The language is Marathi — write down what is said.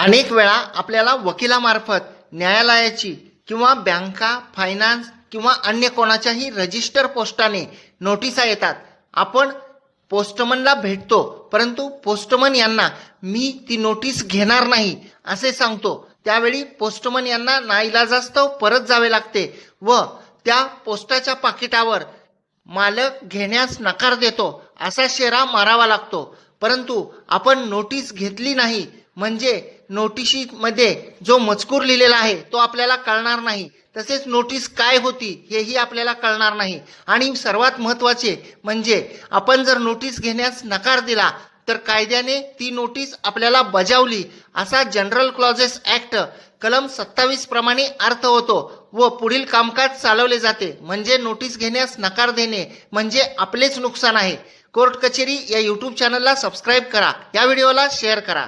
अनेक वेळा आपल्याला वकिलामार्फत न्यायालयाची किंवा बँका फायनान्स किंवा अन्य कोणाच्याही रजिस्टर पोस्टाने नोटिसा येतात. आपण पोस्टमनला भेटतो परंतु पोस्टमन यांना मी ती नोटीस घेणार नाही असे सांगतो. त्यावेळी पोस्टमन यांना नाईलाजास्तव परत जावे लागते व त्या पोस्टाच्या पाकिटावर मालक घेण्यास नकार देतो असा शेरा मारावा लागतो. परंतु आपण नोटीस घेतली नाही म्हणजे नोटिशीमध्ये जो मजकूर लिहिलेला आहे तो आपल्याला कळणार नाही. तसेच नोटीस काय होती हेही आपल्याला कळणार नाही. आणि सर्वात महत्त्वाचे म्हणजे आपण जर नोटीस घेण्यास नकार दिला तर कायद्याने ती नोटीस आपल्याला बजावली. असा जनरल क्लॉजेस ऍक्ट कलम सत्तावीस प्रमाणे अर्थ होतो व पुढील कामकाज चालवले जाते. म्हणजे नोटीस घेण्यास नकार देणे म्हणजे आपलेच नुकसान आहे. कोर्ट कचेरी या यूट्यूब चॅनलला सबस्क्राईब करा. या व्हिडिओला शेअर करा.